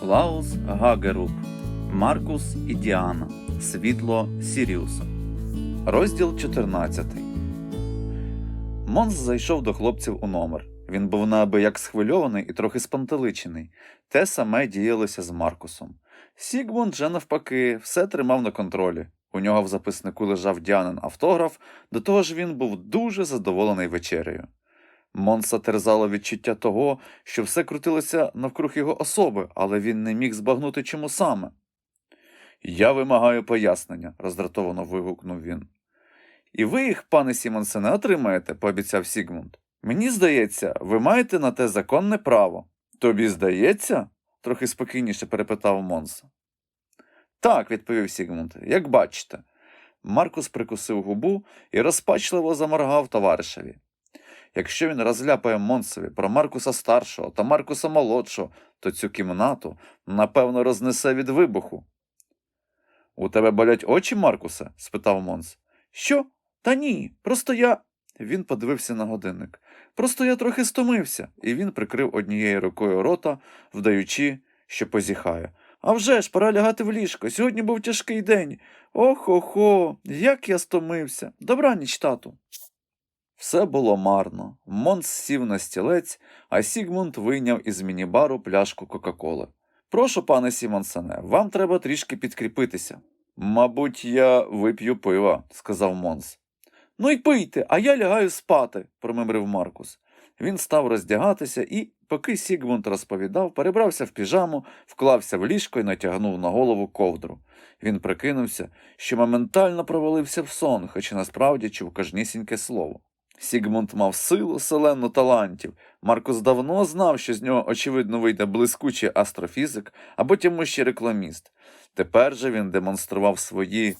Клаус Гагеруп, Маркус і Діана. Світло Сіріуса. Розділ 14. Монс зайшов до хлопців у номер. Він був неабияк схвильований і трохи спантеличений. Те саме діялося з Маркусом. Сігмунд же навпаки все тримав на контролі. У нього в записнику лежав Діанин автограф, до того ж він був дуже задоволений вечерею. Монса терзало відчуття того, що все крутилося навкруг його особи, але він не міг збагнути чому саме. Я вимагаю пояснення, роздратовано вигукнув він. І ви їх, пане Сімонсене, отримаєте, пообіцяв Сігмунд. Мені здається, ви маєте на те законне право. Тобі здається? трохи спокійніше перепитав Монса. Так, відповів Сігмунд, як бачите. Маркус прикусив губу і розпачливо заморгав товаришеві. Якщо він розляпає Монсові про Маркуса старшого та Маркуса молодшого, то цю кімнату, напевно, рознесе від вибуху. У тебе болять очі, Маркусе? спитав Монс. Що? Та ні, просто я. Він подивився на годинник. Просто я трохи стомився, і він прикрив однією рукою рота, вдаючи, що позіхає. А вже ж, пора лягати в ліжко. Сьогодні був тяжкий день. Ох-охо, як я стомився. Добраніч, тату. Все було марно. Монс сів на стілець, а Сігмунд вийняв із мінібару пляшку Кока-Коли. Прошу, пане Сімонсене, вам треба трішки підкріпитися. Мабуть, я вип'ю пива, сказав Монс. Ну й пийте, а я лягаю спати, промимрив Маркус. Він став роздягатися і, поки Сігмунд розповідав, перебрався в піжаму, вклався в ліжко і натягнув на голову ковдру. Він прикинувся, що моментально провалився в сон, хоч насправді чув кожнісіньке слово. Сігмунд мав силу, селену талантів. Маркус давно знав, що з нього, очевидно, вийде блискучий астрофізик або тьому ще рекламіст. Тепер же він демонстрував свої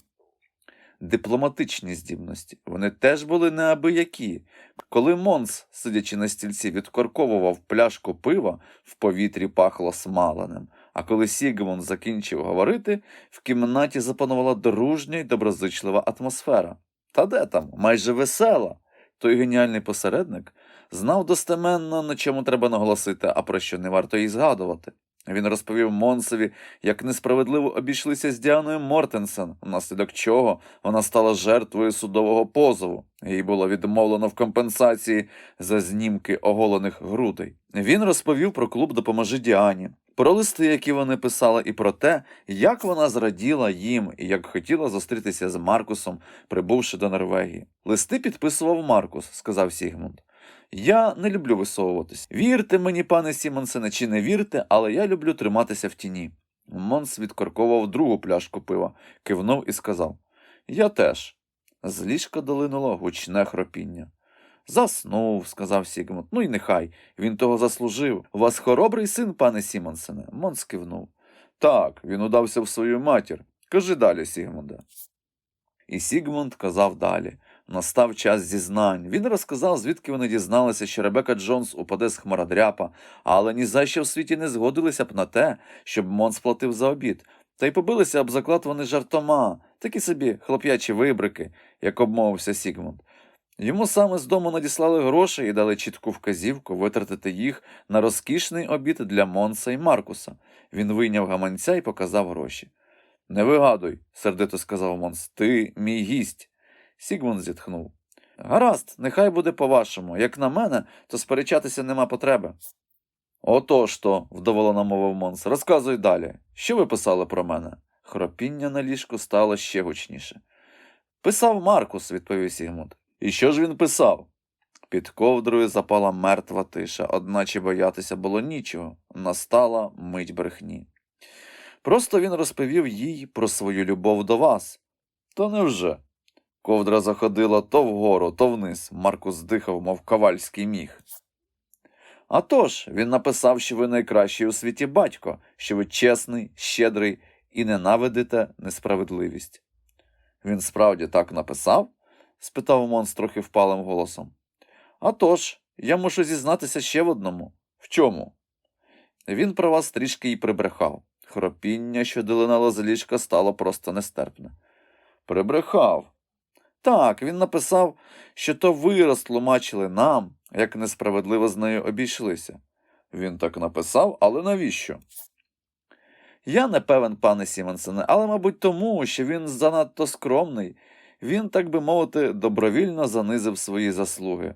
дипломатичні здібності. Вони теж були неабиякі. Коли Монс, сидячи на стільці, відкорковував пляшку пива, в повітрі пахло смаленим. А коли Сігмунд закінчив говорити, в кімнаті запанувала дружня й доброзичлива атмосфера. Та де там, майже весела. Той геніальний посередник знав достеменно, на чому треба наголосити, а про що не варто й згадувати. Він розповів Монсові, як несправедливо обійшлися з Діаною Мортенсен, внаслідок чого вона стала жертвою судового позову. Їй було відмовлено в компенсації за знімки оголених грудей. Він розповів про клуб Допоможи Діані, про листи, які вони писали, і про те, як вона зраділа їм і як хотіла зустрітися з Маркусом, прибувши до Норвегії. Листи підписував Маркус, сказав Сігмунд. Я не люблю висовуватись. Вірте мені, пане Сімонсене, чи не вірте, але я люблю триматися в тіні. Монс відкорковував другу пляшку пива, кивнув і сказав Я теж. З ліжка долинуло гучне хропіння. Заснув, сказав Сігмунд. Ну і нехай. Він того заслужив. У вас хоробрий син, пане Сімонсене. Монс кивнув. Так, він удався в свою матір. Кажи далі, Сігмунде. І Сігмунд казав далі. Настав час зізнань. Він розказав, звідки вони дізналися, що Ребека Джонс упаде з хмародряпа, але ні за що в світі не згодилися б на те, щоб Монс платив за обід. Та й побилися об заклад вони жартома, такі собі хлоп'ячі вибрики, як обмовився Сігмунд. Йому саме з дому надіслали гроші і дали чітку вказівку витратити їх на розкішний обід для Монса і Маркуса. Він вийняв гаманця і показав гроші. Не вигадуй, сердито сказав Монс, ти мій гість. Сігмунд зітхнув. Гаразд, нехай буде по-вашому. Як на мене, то сперечатися нема потреби. Отож то, вдоволено мовив Монс, розказуй далі. Що ви писали про мене? Хропіння на ліжку стало ще гучніше. Писав Маркус, відповів Сігмунд. І що ж він писав? Під ковдрою запала мертва тиша, одначе боятися було нічого. Настала мить брехні. Просто він розповів їй про свою любов до вас. То невже? Ковдра заходила то вгору, то вниз. Маркус здихав, мов ковальський міг. А тож, він написав, що ви найкращий у світі батько, що ви чесний, щедрий і ненавидите несправедливість. Він справді так написав? Спитав Монс трохи впалим голосом. «А тож, я мушу зізнатися ще в одному. В чому? Він про вас трішки й прибрехав. Хропіння, що долинало з ліжка, стало просто нестерпне. Прибрехав. Так, він написав, що то ви розтлумачили нам, як несправедливо з нею обійшлися. Він так написав, але навіщо? Я не певен, пане Сімонсене, але, мабуть, тому, що він занадто скромний. Він, так би мовити, добровільно занизив свої заслуги.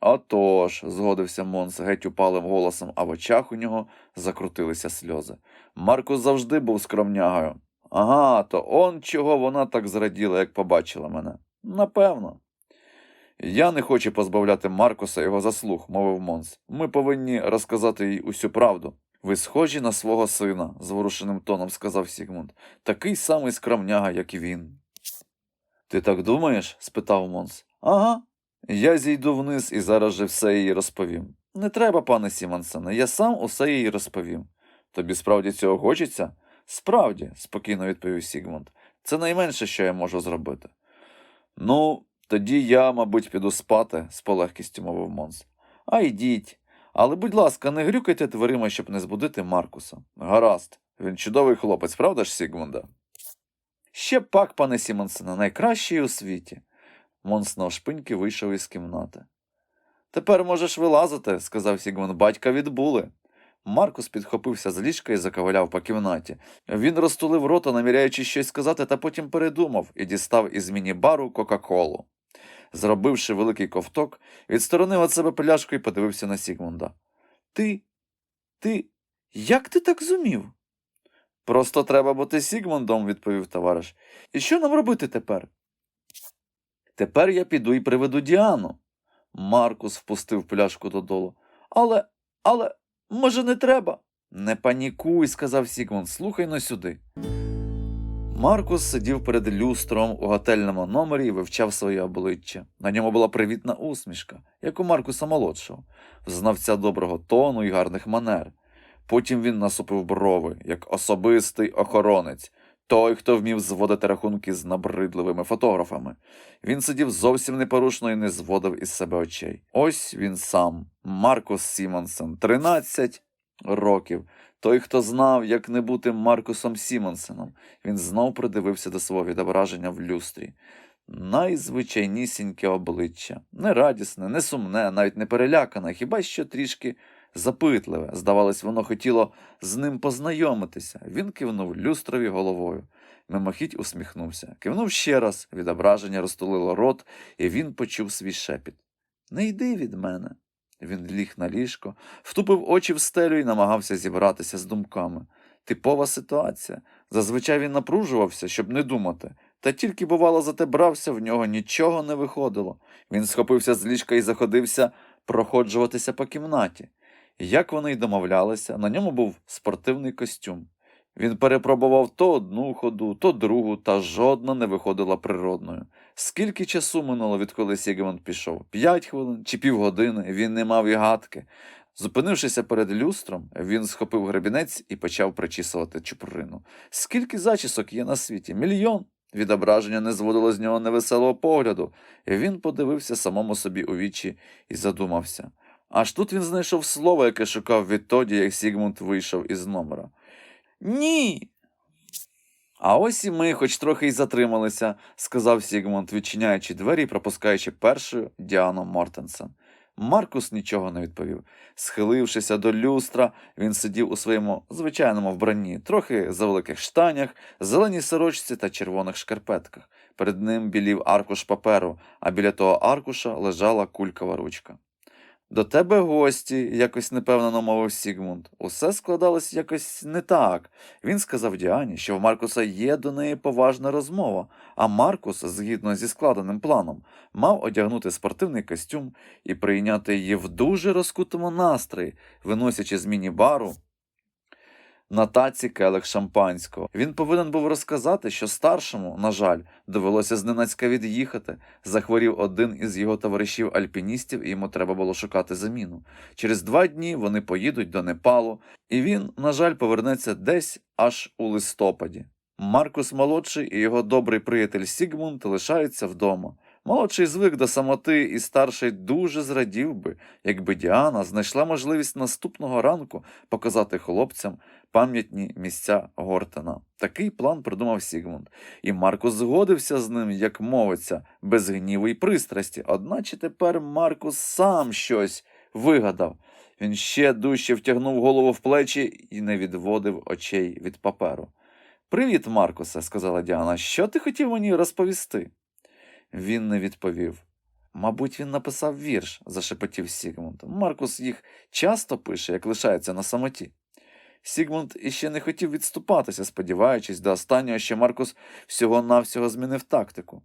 Отож, згодився Монс геть упалим голосом, а в очах у нього закрутилися сльози. Маркус завжди був скромнягою. Ага, то он чого вона так зраділа, як побачила мене. Напевно. Я не хочу позбавляти Маркуса його заслуг, мовив Монс. Ми повинні розказати їй усю правду. Ви схожі на свого сина, зворушеним тоном сказав Сігмунд. Такий самий скромняга, як і він. Ти так думаєш? спитав Монс. Ага. Я зійду вниз і зараз же все їй розповім. Не треба, пане Сімонсене, я сам усе їй розповім. Тобі справді цього хочеться? Справді, спокійно відповів Сігмунд. Це найменше, що я можу зробити. Ну, тоді я, мабуть, піду спати, з полегкістю мовив Монс. А йдіть. Але, будь ласка, не грюкайте дверима, щоб не збудити Маркуса. Гаразд, він чудовий хлопець, правда ж, Сігмунда? Ще пак, пане Сімонсене, найкращий у світі. Монс навшпиньки вийшов із кімнати. Тепер можеш вилазити, сказав Сігмунд, батька відбули. Маркус підхопився з ліжка і заковаляв по кімнаті. Він розтулив рота, наміряючи щось сказати, та потім передумав і дістав із міні-бару Кока-Колу. Зробивши великий ковток, відсторонив від себе пляшку і подивився на Сігмунда. Ти, ти, як ти так зумів? Просто треба бути Сігмундом, відповів товариш. І що нам робити тепер? Тепер я піду і приведу Діану. Маркус впустив пляшку додолу. Але, але, може, не треба? Не панікуй, сказав Сігмунд, слухай но сюди. Маркус сидів перед люстром у готельному номері і вивчав своє обличчя. На ньому була привітна усмішка, як у Маркуса молодшого, знавця доброго тону і гарних манер. Потім він насупив брови, як особистий охоронець, той, хто вмів зводити рахунки з набридливими фотографами. Він сидів зовсім непорушно і не зводив із себе очей. Ось він сам, Маркус Сімонсен, 13 років. Той, хто знав, як не бути Маркусом Сімонсеном, він знов придивився до свого відображення в люстрі. Найзвичайнісіньке обличчя, не радісне, не сумне, навіть не перелякане, хіба що трішки запитливе. Здавалось, воно хотіло з ним познайомитися. Він кивнув люстрові головою. Мимохідь усміхнувся. Кивнув ще раз, відображення розтулило рот, і він почув свій шепіт. Не йди від мене. Він ліг на ліжко, втупив очі в стелю і намагався зібратися з думками. Типова ситуація. Зазвичай він напружувався, щоб не думати. Та тільки, бувало, зате брався, в нього нічого не виходило. Він схопився з ліжка і заходився проходжуватися по кімнаті. Як вони й домовлялися, на ньому був спортивний костюм. Він перепробував то одну ходу, то другу, та жодна не виходила природною. Скільки часу минуло, відколи Сігмунд пішов? П'ять хвилин чи півгодини, він не мав і гадки. Зупинившися перед люстром, він схопив гребінець і почав причісувати чуприну. Скільки зачісок є на світі? Мільйон. Відображення не зводило з нього невеселого погляду, він подивився самому собі у вічі і задумався. Аж тут він знайшов слово, яке шукав відтоді, як Сігмунд вийшов із номера. Ні. А ось і ми, хоч трохи й затрималися, сказав Сігмунд, відчиняючи двері і пропускаючи першою Діану Мортенсен. Маркус нічого не відповів. Схилившися до люстра, він сидів у своєму звичайному вбранні, трохи завеликих штанях, зеленій сорочці та червоних шкарпетках. Перед ним білів аркуш паперу, а біля того аркуша лежала кулькова ручка. До тебе гості, якось непевно мовив Сігмунд. Усе складалось якось не так. Він сказав Діані, що в Маркуса є до неї поважна розмова, а Маркус, згідно зі складеним планом, мав одягнути спортивний костюм і прийняти її в дуже розкутому настрої, виносячи з міні-бару на таці келих шампанського. Він повинен був розказати, що старшому, на жаль, довелося зненацька від'їхати. Захворів один із його товаришів альпіністів, і йому треба було шукати заміну. Через два дні вони поїдуть до Непалу, і він, на жаль, повернеться десь аж у листопаді. Маркус молодший і його добрий приятель Сігмунд лишаються вдома. Молодший звик до самоти, і старший дуже зрадів би, якби Діана знайшла можливість наступного ранку показати хлопцям пам'ятні місця Гортена. Такий план придумав Сігмунд, і Маркус згодився з ним, як мовиться, без гніву і пристрасті. Одначе тепер Маркус сам щось вигадав. Він ще дужче втягнув голову в плечі і не відводив очей від паперу. Привіт, Маркусе, сказала Діана. Що ти хотів мені розповісти? Він не відповів. Мабуть, він написав вірш, зашепотів Сігмунд. Маркус їх часто пише, як лишається на самоті. Сігмунд іще не хотів відступатися, сподіваючись до останнього, що Маркус всього-навсього змінив тактику.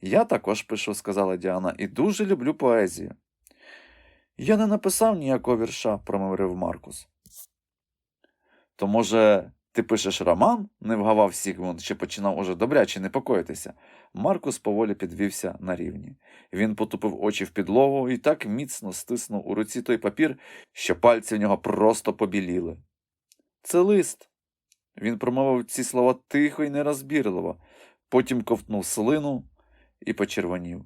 Я також пишу, сказала Діана, і дуже люблю поезію. Я не написав ніякого вірша, промовив Маркус. То, може, ти пишеш роман? не вгавав Сігмунд, що починав уже добряче непокоїтися. Маркус поволі підвівся на рівні. Він потупив очі в підлогу і так міцно стиснув у руці той папір, що пальці в нього просто побіліли. Це лист. Він промовив ці слова тихо і нерозбірливо, потім ковтнув слину і почервонів.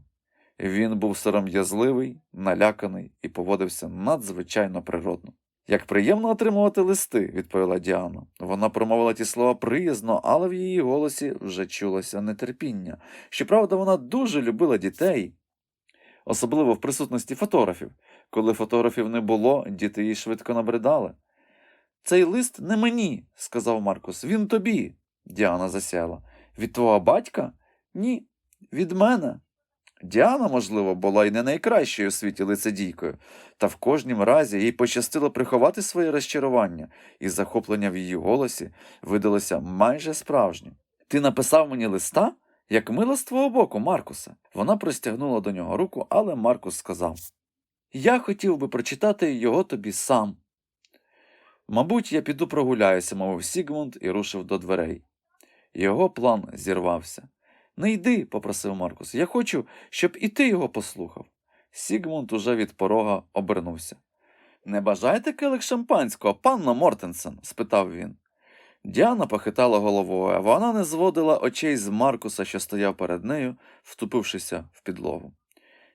Він був сором'язливий, наляканий і поводився надзвичайно природно. Як приємно отримувати листи, відповіла Діана. Вона промовила ті слова приязно, але в її голосі вже чулося нетерпіння. Щоправда, вона дуже любила дітей, особливо в присутності фотографів. Коли фотографів не було, діти їй швидко набридали. Цей лист не мені, сказав Маркус. Він тобі. Діана засяяла. Від твого батька? Ні, від мене. Діана, можливо, була й не найкращою у світі лицедійкою, та в кожнім разі їй пощастило приховати своє розчарування, і захоплення в її голосі видалося майже справжнім. Ти написав мені листа? Як мило з твого боку, Маркусе. Вона простягнула до нього руку, але Маркус сказав Я хотів би прочитати його тобі сам. Мабуть, я піду прогуляюся, мовив Сігмунд і рушив до дверей. Його план зірвався. Не йди, попросив Маркус. Я хочу, щоб і ти його послухав. Сігмунд уже від порога обернувся. Не бажаєте келих шампанського, панно Мортенсен? спитав він. Діана похитала головою, а вона не зводила очей з Маркуса, що стояв перед нею, втупившися в підлогу.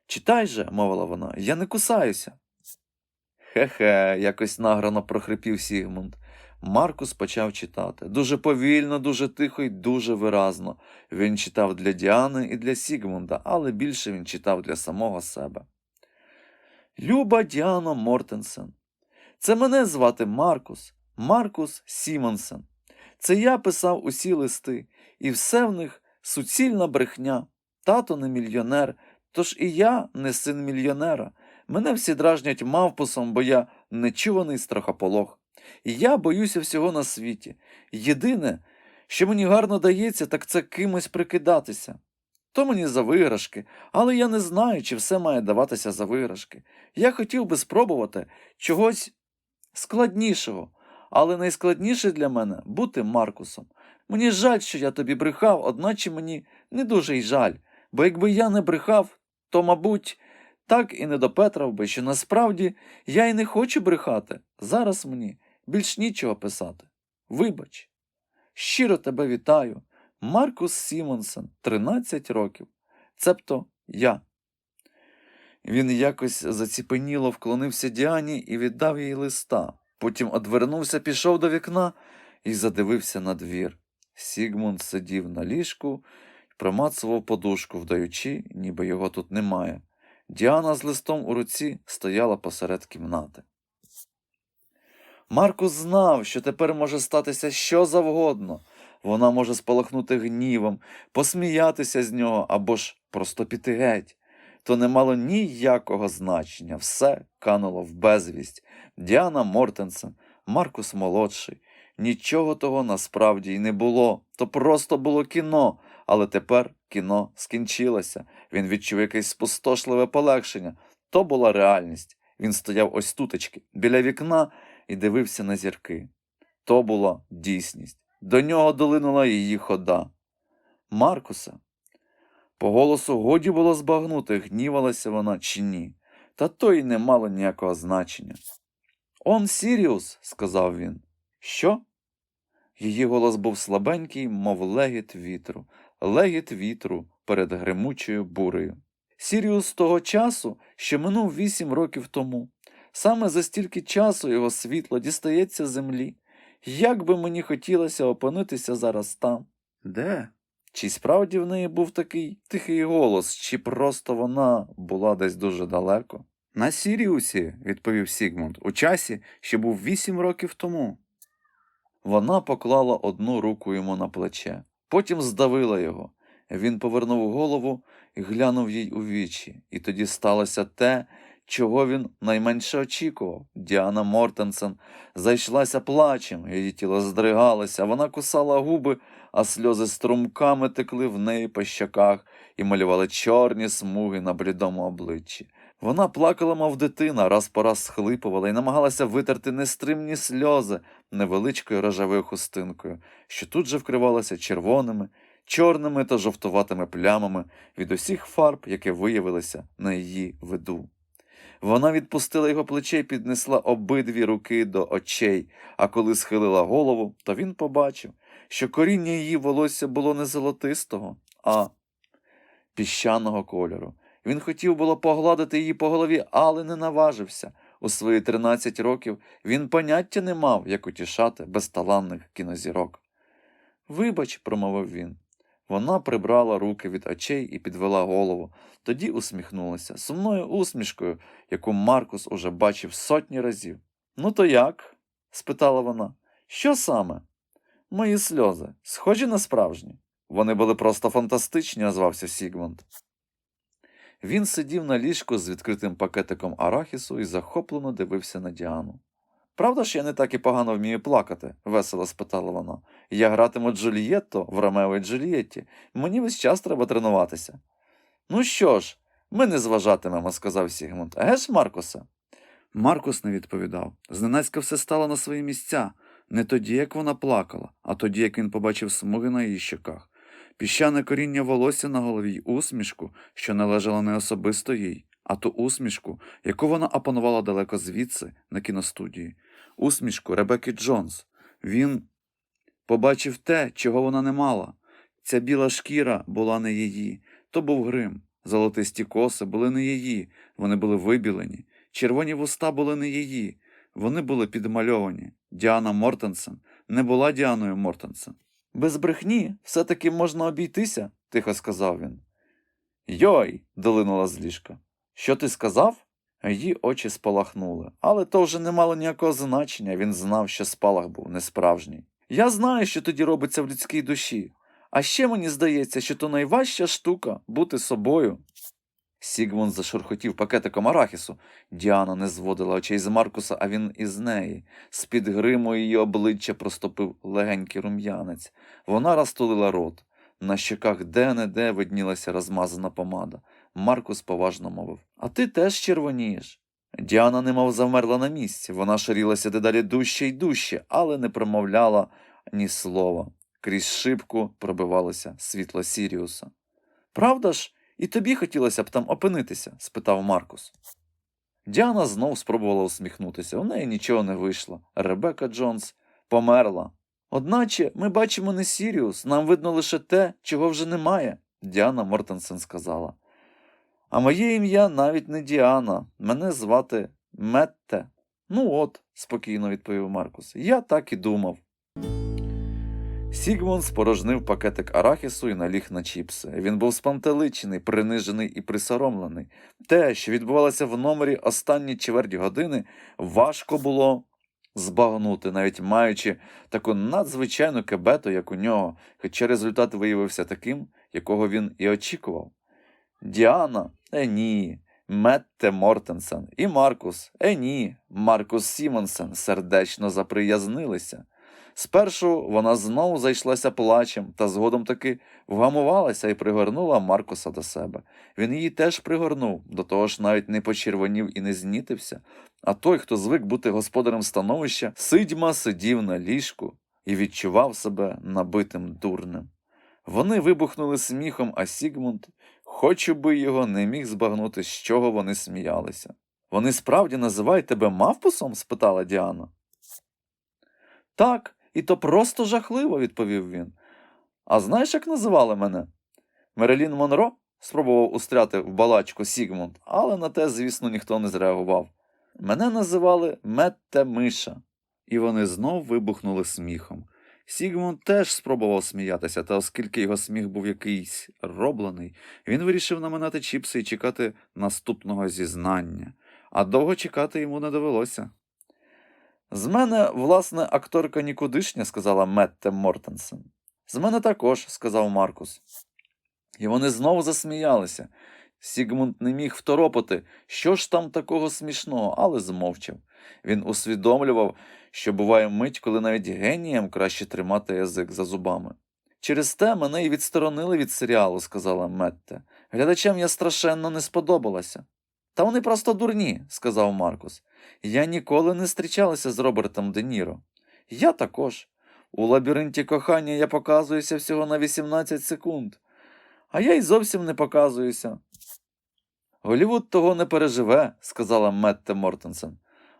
Читай же, мовила вона, я не кусаюся. Хе-хе, якось награно прохрипів Сігмунд. Маркус почав читати. Дуже повільно, дуже тихо і дуже виразно. Він читав для Діани і для Сігмунда, але більше він читав для самого себе. Люба Діано Мортенсен. Це мене звати Маркус, Маркус Сімонсен. Це я писав усі листи, і все в них суцільна брехня. Тато не мільйонер, тож і я не син мільйонера. Мене всі дражнять мавпусом, бо я нечуваний страхополох. Я боюся всього на світі. Єдине, що мені гарно дається, так це кимось прикидатися. То мені за виграшки, але я не знаю, чи все має даватися за виграшки. Я хотів би спробувати чогось складнішого, але найскладніше для мене бути Маркусом. Мені жаль, що я тобі брехав, одначе мені не дуже й жаль, бо якби я не брехав, то, мабуть, так і не допетрав би, що насправді я й не хочу брехати. Зараз мені більш нічого писати. Вибач. Щиро тебе вітаю. Маркус Сімонсен, 13 років. Цебто я. Він якось заціпеніло вклонився Діані і віддав їй листа. Потім одвернувся, пішов до вікна і задивився на двір. Сігмунд сидів на ліжку і промацував подушку, вдаючи, ніби його тут немає. Діана з листом у руці стояла посеред кімнати. Маркус знав, що тепер може статися що завгодно. Вона може спалахнути гнівом, посміятися з нього або ж просто піти геть. То не мало ніякого значення, все кануло в безвість. Діана Мортенсен, Маркус молодший. Нічого того насправді й не було. То просто було кіно, але тепер кіно скінчилося. Він відчув якесь спустошливе полегшення. То була реальність. Він стояв ось тутечки, біля вікна і дивився на зірки. То була дійсність. До нього долинула її хода. Маркуса. По голосу годі було збагнути, гнівалася вона чи ні, та то й не мало ніякого значення. Он Сіріус, сказав він. Що? Її голос був слабенький, мов легіт вітру, легіт вітру перед гримучою бурею. Сіріус того часу, що минув вісім років тому. Саме за стільки часу його світло дістається землі. Як би мені хотілося опинитися зараз там? Де? Чи справді в неї був такий тихий голос, чи просто вона була десь дуже далеко? На Сіріусі, відповів Сігмунд, у часі, що був вісім років тому. Вона поклала одну руку йому на плече, потім здавила його. Він повернув голову і глянув їй у вічі, і тоді сталося те, чого він найменше очікував. Діана Мортенсен зайшлася плачем, її тіло здригалося, вона кусала губи, а сльози струмками текли в неї по щоках і малювали чорні смуги на блідому обличчі. Вона плакала, мов дитина, раз по раз схлипувала і намагалася витерти нестримні сльози невеличкою рожевою хустинкою, що тут же вкривалася червоними, чорними та жовтуватими плямами від усіх фарб, які виявилися на її виду. Вона відпустила його плече і піднесла обидві руки до очей, а коли схилила голову, то він побачив, що коріння її волосся було не золотистого, а піщаного кольору. Він хотів було погладити її по голові, але не наважився. У свої 13 років він поняття не мав, як утішати безталанних кінозірок. Вибач, промовив він. Вона прибрала руки від очей і підвела голову, тоді усміхнулася сумною усмішкою, яку Маркус уже бачив сотні разів. Ну, то як? спитала вона. Що саме? Мої сльози, схожі на справжні. Вони були просто фантастичні, озвався Сігмунд. Він сидів на ліжку з відкритим пакетиком арахісу і захоплено дивився на Діану. Правда ж я не так і погано вмію плакати? весело спитала вона. Я гратиму Джульєтто в Ромео і Джульєтті. Мені весь час треба тренуватися. Ну що ж, ми не зважатимемо, сказав Сігмунд. Геш, Маркусе? Маркус не відповідав. Зненацька все стало на свої місця, не тоді, як вона плакала, а тоді, як він побачив смуги на її щоках. Піщане коріння волосся на голові й усмішку, що належала не особисто їй, а ту усмішку, яку вона опанувала далеко звідси, на кіностудії, усмішку Ребекки Джонс. Він побачив те, чого вона не мала. Ця біла шкіра була не її, то був грим. Золотисті коси були не її, вони були вибілені. Червоні вуста були не її, вони були підмальовані. Діана Мортенсен не була Діаною Мортенсен. Без брехні все-таки можна обійтися, тихо сказав він. Йой. долинула з ліжка. Що ти сказав? Її очі спалахнули, але то вже не мало ніякого значення, він знав, що спалах був несправжній. Я знаю, що тоді робиться в людській душі, а ще мені здається, що то найважча штука бути собою. Сігмунд зашурхотів пакетиком арахісу. Діана не зводила очей з Маркуса, а він із неї. З-під гриму її обличчя проступив легенький рум'янець. Вона розтулила рот. На щоках де-не-де виднілася розмазана помада. Маркус поважно мовив А ти теж червонієш. Діана немов завмерла на місці. Вона шарілася дедалі дужче й дужче, але не промовляла ні слова. Крізь шибку пробивалося світло Сіріуса. Правда ж, і тобі хотілося б там опинитися? спитав Маркус. Діана знов спробувала усміхнутися. У неї нічого не вийшло. Ребека Джонс померла. Одначе ми бачимо не Сіріус, нам видно лише те, чого вже немає, Діана Мортенсен сказала. А моє ім'я навіть не Діана, мене звати Метте. Ну от, спокійно відповів Маркус. Я так і думав. Сігмунд спорожнив пакетик арахісу і наліг на чіпси. Він був спантеличений, принижений і присоромлений. Те, що відбувалося в номері останні чверть години, важко було збагнути, навіть маючи таку надзвичайну кебету, як у нього, хоча результат виявився таким, якого він і очікував. Діана, е ні, Метте Мортенсен і Маркус, е ні, Маркус Сімонсен сердечно заприязнилися. Спершу вона знову зайшлася плачем, та згодом таки вгамувалася і пригорнула Маркуса до себе. Він її теж пригорнув, до того ж навіть не почервонів і не знітився. А той, хто звик бути господарем становища, сидьма сидів на ліжку і відчував себе набитим дурнем. Вони вибухнули сміхом, а Сігмунд, хоч би його, не міг збагнути, з чого вони сміялися. Вони справді називають тебе мавпусом? спитала Діана. Так, і то просто жахливо, відповів він. А знаєш, як називали мене? Мерелін Монро? спробував устряти в балачку Сігмунд, але на те, звісно, ніхто не зреагував. Мене називали Метте Миша. І вони знов вибухнули сміхом. Сігмунд теж спробував сміятися, та оскільки його сміх був якийсь роблений, він вирішив наминати чіпси і чекати наступного зізнання. а довго чекати йому не довелося. З мене, власне, акторка нікудишня, сказала Метте Мортенсен. З мене також, сказав Маркус. І вони знову засміялися. Сігмунд не міг второпати, що ж там такого смішного, але змовчав. Він усвідомлював, що буває мить, коли навіть геніям краще тримати язик за зубами. Через те мене й відсторонили від серіалу, сказала Метте. Глядачам я страшенно не сподобалася. Та вони просто дурні, сказав Маркус. Я ніколи не зустрічалася з Робертом Де Ніро. Я також. У лабіринті кохання я показуюся всього на 18 секунд, а я й зовсім не показуюся. Голівуд того не переживе, сказала Метте Мортенсен.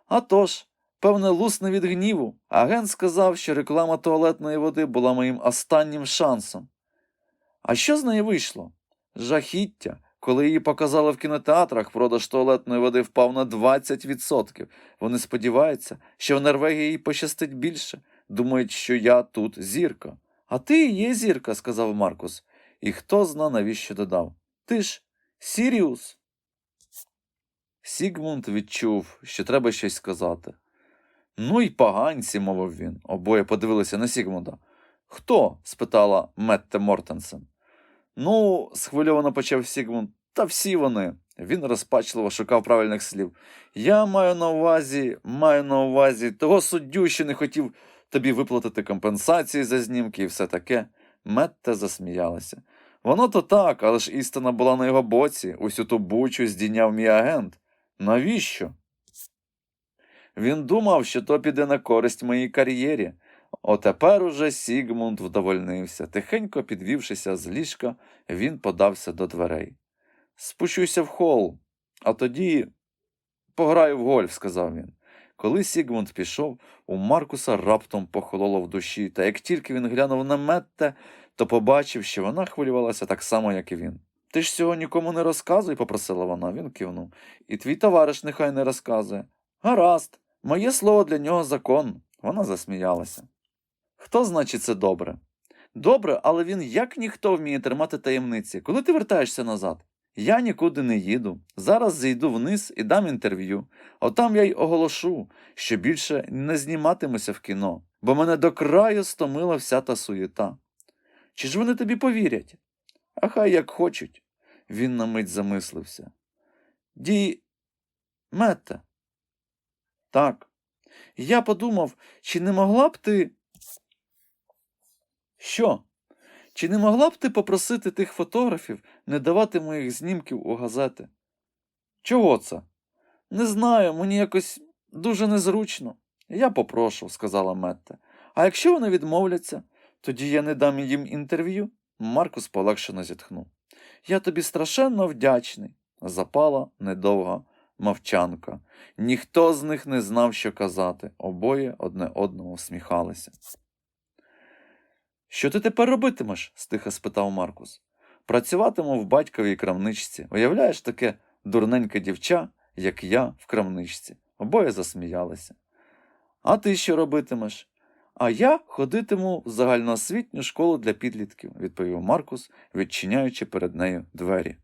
А тож, певне, лусне від гніву. Агент сказав, що реклама туалетної води була моїм останнім шансом. А що з неї вийшло? Жахіття. Коли її показали в кінотеатрах, продаж туалетної води впав на 20%. Вони сподіваються, що в Норвегії їй пощастить більше. Думають, що я тут зірка. А ти є зірка, сказав Маркус. І хто зна, навіщо додав. Ти ж Сіріус. Сігмунд відчув, що треба щось сказати. Ну й поганці, мовив він. Обоє подивилися на Сігмунда. Хто? спитала Метте Мортенсен. Ну, схвильовано почав Сігмунд. Та всі вони. Він розпачливо шукав правильних слів. Я маю на увазі, маю на увазі того суддю, що не хотів тобі виплатити компенсації за знімки і все таке. Метте засміялася. Воно то так, але ж істина була на його боці. Усю ту бучу здійняв мій агент. Навіщо? Він думав, що то піде на користь моїй кар'єрі. Отепер уже Сігмунд вдовольнився. Тихенько підвівшися з ліжка, він подався до дверей. Спущуся в хол, а тоді пограю в гольф, сказав він. Коли Сігмунд пішов, у Маркуса раптом похололо в душі, та як тільки він глянув на Метте, то побачив, що вона хвилювалася так само, як і він. Ти ж цього нікому не розказуй, попросила вона, він кивнув. І твій товариш нехай не розказує. Гаразд, моє слово для нього закон. Вона засміялася. Хто значить це добре? Добре, але він як ніхто вміє тримати таємниці. Коли ти вертаєшся назад? Я нікуди не їду. Зараз зійду вниз і дам інтерв'ю. Отам я й оголошу, що більше не зніматимуся в кіно, бо мене до краю стомила вся та суєта. Чи ж вони тобі повірять? А хай як хочуть. Він на мить замислився. Ді. Метта. Так. Я подумав, чи не могла б ти. Що? Чи не могла б ти попросити тих фотографів не давати моїх знімків у газети? Чого це? Не знаю, мені якось дуже незручно. Я попрошу, сказала Метта. А якщо вони відмовляться, тоді я не дам їм інтерв'ю. Маркус полегшено зітхнув. Я тобі страшенно вдячний. Запала недовга мовчанка. Ніхто з них не знав, що казати. Обоє одне одному всміхалися. Що ти тепер робитимеш? стиха спитав Маркус. Працюватиму в батьковій крамничці. Уявляєш таке дурненьке дівча, як я в крамничці. Обоє засміялися. А ти що робитимеш? А я ходитиму в загальноосвітню школу для підлітків, відповів Маркус, відчиняючи перед нею двері.